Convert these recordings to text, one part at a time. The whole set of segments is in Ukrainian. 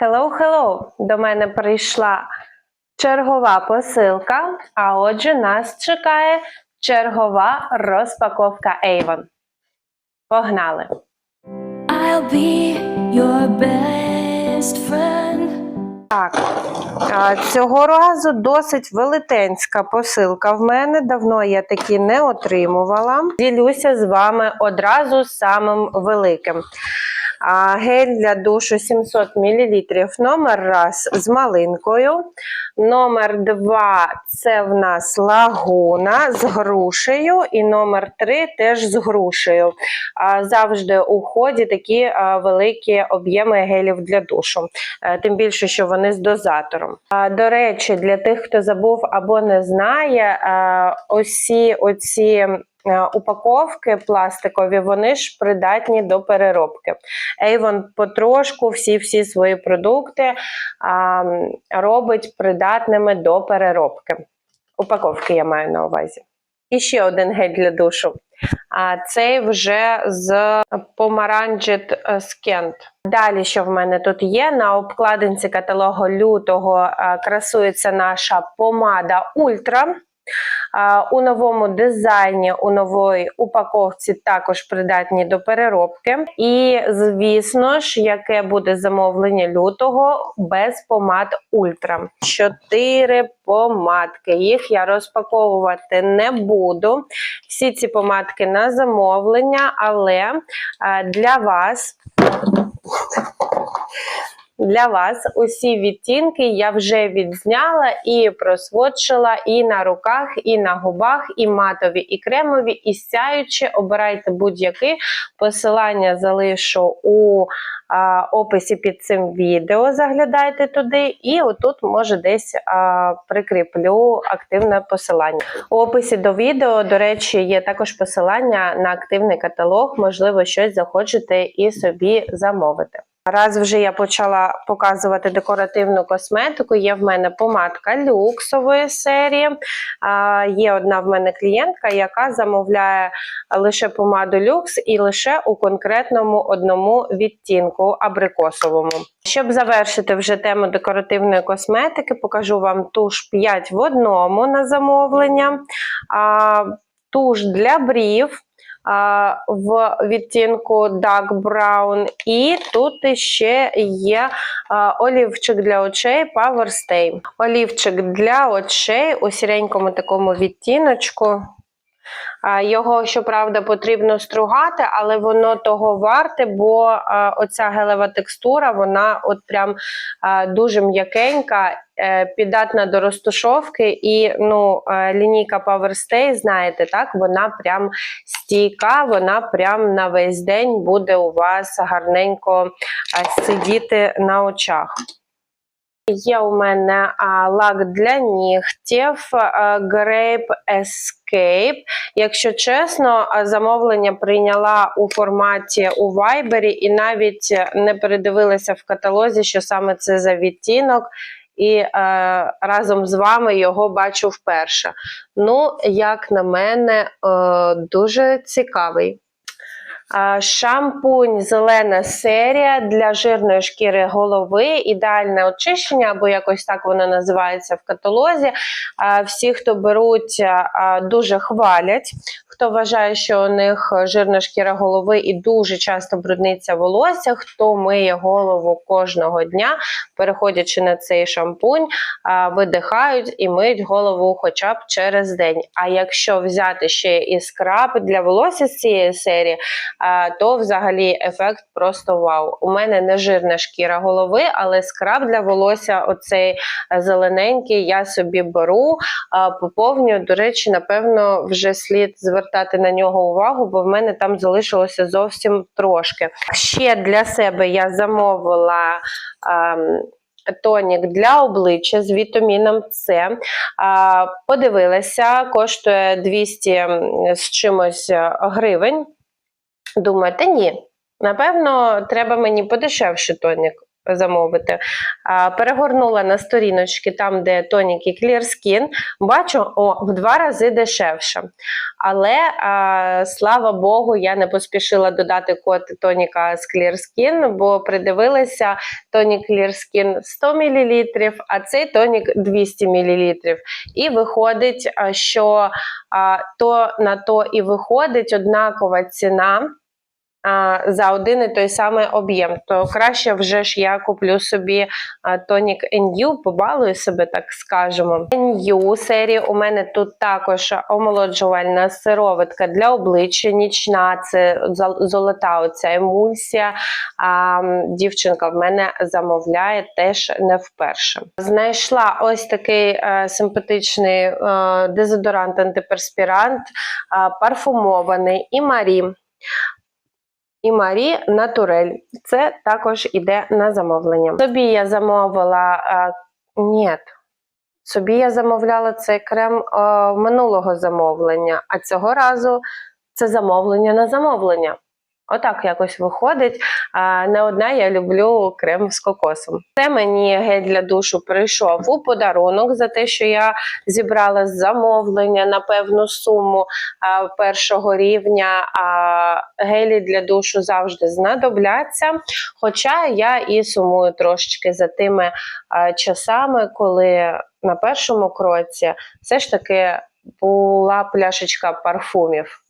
Hello, hello! До мене прийшла чергова посилка, а отже, нас чекає чергова розпаковка Avon. Погнали! I'll be your best friend. Так, цього разу досить велетенська посилка в мене. Давно я такі не отримувала. Ділюся з вами одразу самим великим. А, Гель для душу 700 мл. Номер раз з малинкою. Номер два це в нас лагуна з грушею. І номер три теж з грушею. А, Завжди у ході такі великі об'єми гелів для душу. Е, Тим більше, що вони з дозатором. До речі, для тих, хто забув або не знає, осі оці. Е, Упаковки пластикові, вони ж придатні до переробки. Avon потрошку всі-всі свої продукти а, робить придатними до переробки. Упаковки я маю на увазі. І ще один гель для душу. А цей вже з Pomaranget Scent. Далі, що в мене тут є, на обкладинці каталогу лютого е, красується наша помада Ультра. У новому дизайні, у новій упаковці також придатні до переробки. І, звісно ж, яке буде замовлення лютого без помад Ультра. Чотири помадки. Їх я розпаковувати не буду. Всі ці помадки на замовлення, але для вас. Для вас усі відтінки я вже відзняла і просводчила і на руках, і на губах, і матові, і кремові, і сяючі. Обирайте будь-який. Посилання залишу у а, описі під цим відео. Заглядайте туди, і отут, може, десь а, прикріплю активне посилання. У описі до відео, до речі, є також посилання на активний каталог. Можливо, щось захочете і собі замовити. Раз вже я почала показувати декоративну косметику, є в мене помадка люксової серії. Є одна в мене клієнтка, яка замовляє лише помаду люкс і лише у конкретному одному відтінку абрикосовому. Щоб завершити вже тему декоративної косметики, покажу вам туш 5 в одному на замовлення. А, Туш для брів в відтінку Dark Brown. І тут ще є олівчик для очей Power Stay. Олівчик для очей у сіренькому такому відтіночку. Його, щоправда, потрібно стругати, але воно того варте, бо оця гелева текстура, вона от прям дуже м'якенька, е, піддатна до розтушовки, і ну, е, лінійка Power Stay, знаєте, так, вона прям стійка, вона прям на весь день буде у вас гарненько е, сидіти на очах. Є у мене а, лак для нігтів а, Grape Escape. Якщо чесно, замовлення прийняла у форматі у Viber і навіть не передивилася в каталозі, що саме це за відтінок. І е, разом з вами його бачу вперше. Ну, як на мене, е, дуже цікавий. Шампунь зелена серія для жирної шкіри голови, ідеальне очищення, або якось так воно називається в каталозі. Всі, хто беруть, дуже хвалять. Хто вважає, що у них жирна шкіра голови і дуже часто брудниться волосся, хто миє голову кожного дня, переходячи на цей шампунь, видихають і миють голову хоча б через день. А якщо взяти ще і скраб для волосся з цієї серії, то взагалі ефект просто вау. У мене не жирна шкіра голови, але скраб для волосся, оцей е, зелененький, я собі беру, поповнюю. До речі, напевно, вже слід звертати на нього увагу, бо в мене там залишилося зовсім трошки. Ще для себе я замовила. ем, Тонік для обличчя з вітаміном С. Подивилася, коштує 200 з чимось е, гривень. Думаю, та ні, напевно, треба мені подешевше тонік. Замовити. Перегорнула на сторіночки там, де тоніки Clear Skin. Бачу, о, в два рази дешевше. Але а, слава Богу, я не поспішила додати код тоніка з Clear Skin, бо придивилася тонік Clear Skin 100 мл, а цей тонік 200 мл. І виходить, що а, то на то і виходить однакова ціна за один і той самий об'єм. То краще вже ж я куплю собі тонік NU, побалую себе, так скажемо. NU серії у мене тут також омолоджувальна сироватка для обличчя, нічна, це золота оця емульсія. А, дівчинка в мене замовляє теж не вперше. Знайшла ось такий е, симпатичний е, дезодорант антиперспірант, е, парфумований і Марі. І Марі Натурель. Це також іде на замовлення. Собі я замовила. Е, ні. Собі я замовляла цей крем е, минулого замовлення, а цього разу це замовлення на замовлення. Отак якось виходить. Не одна я люблю крем з кокосом. Це мені гель для душу прийшов у подарунок за те, що я зібрала замовлення на певну суму першого рівня. А гелі для душу завжди знадобляться. Хоча я і сумую трошечки за тими часами, коли на першому кроці все ж таки була пляшечка парфумів.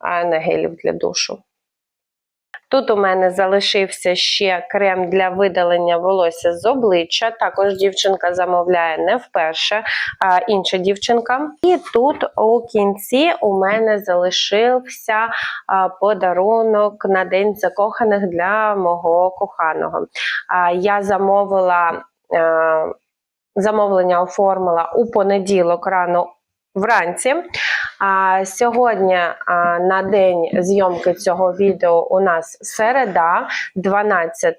Гелів для душу. Тут у мене залишився ще крем для видалення волосся з обличчя. Також дівчинка замовляє не вперше, а інша дівчинка. І тут у кінці у мене залишився подарунок на День закоханих для мого коханого. Я замовила. Замовлення оформила у понеділок рано вранці. А сьогодні а, на день зйомки цього відео у нас середа, 12,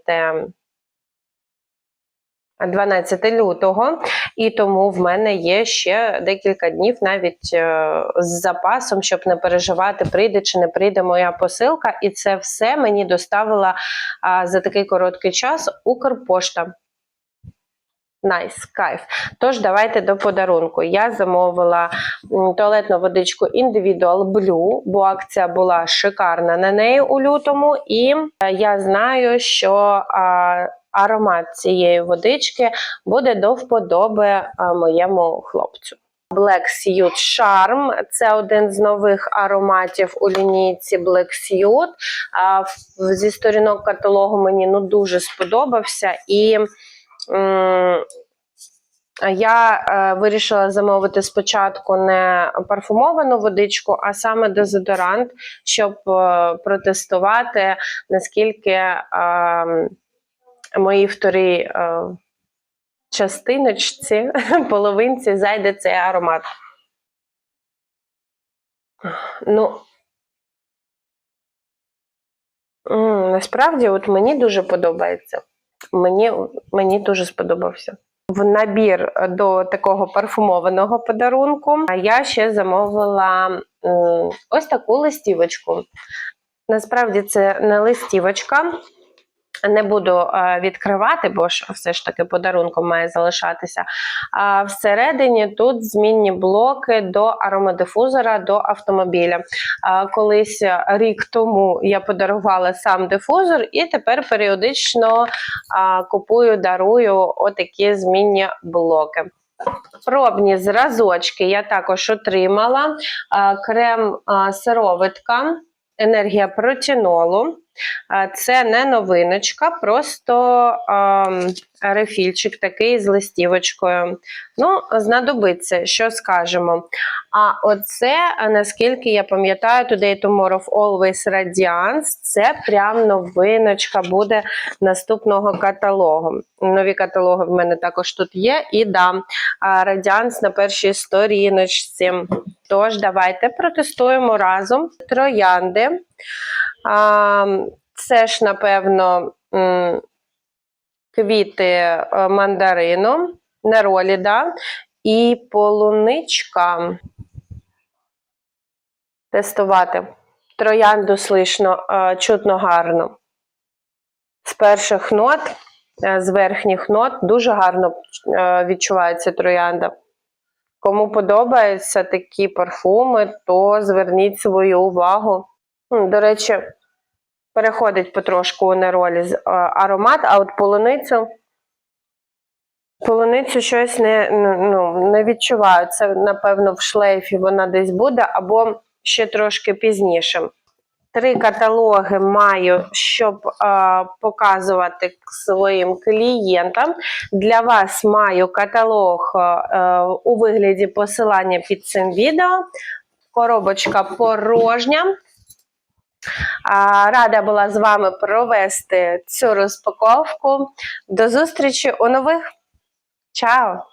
12 лютого, і тому в мене є ще декілька днів навіть е, з запасом, щоб не переживати, прийде чи не прийде моя посилка. І це все мені доставила за такий короткий час Укрпошта. Найс, кайф. Тож давайте до подарунку. Я замовила туалетну водичку Individual Blue, бо акція була шикарна на неї у лютому, і е, я знаю, що а, аромат цієї водички буде до вподоби а, моєму хлопцю. Black Suit Charm – це один з нових ароматів у лінійці Black Suit. А, Зі сторінок каталогу мені ну, дуже сподобався. І я е, вирішила замовити спочатку не парфумовану водичку, а саме дезодорант, щоб е, протестувати, наскільки е, моїй вторій е, частиночці, половинці зайде цей аромат. Ну, насправді, от мені дуже подобається. Мені, мені дуже сподобався. В набір до такого парфумованого подарунку я ще замовила ось таку листівочку. Насправді це не листівочка. Не буду е, відкривати, бо ж все ж таки подарунком має залишатися. А всередині тут змінні блоки до аромадифузора до автомобіля. А, колись рік тому я подарувала сам дифузор, і тепер періодично а, купую, дарую отакі змінні блоки. Пробні зразочки я також отримала. А, Крем а, сироватка, енергія протінолу. Це не новиночка, просто ем, рефільчик такий з листівочкою. Ну, знадобиться, що скажемо. А оце, наскільки я пам'ятаю, Today Tomorrow Always Radiance, це прям новиночка буде наступного каталогу. Нові каталоги в мене також тут є. І да, а, Radiance на першій сторіночці. Тож, давайте протестуємо разом троянди. Це ж, напевно, квіти е, мандарину, нероліда і полуничка. Тестувати. Троянду слишно, е, чутно гарно. з перших нот, е, з верхніх нот, дуже гарно відчувається троянда. Кому подобаються такі парфуми, то зверніть свою увагу. До речі, переходить потрошку на ролі з- аромат, а от полуницю. Полуницю щось не, ну, не відчуваю. Це, напевно, в шлейфі вона десь буде, або ще трошки пізніше. Три каталоги маю, щоб е, показувати своїм клієнтам. Для вас маю каталог е, у вигляді посилання під цим відео. Коробочка порожня. Рада була з вами провести цю розпаковку. До зустрічі у нових. Чао!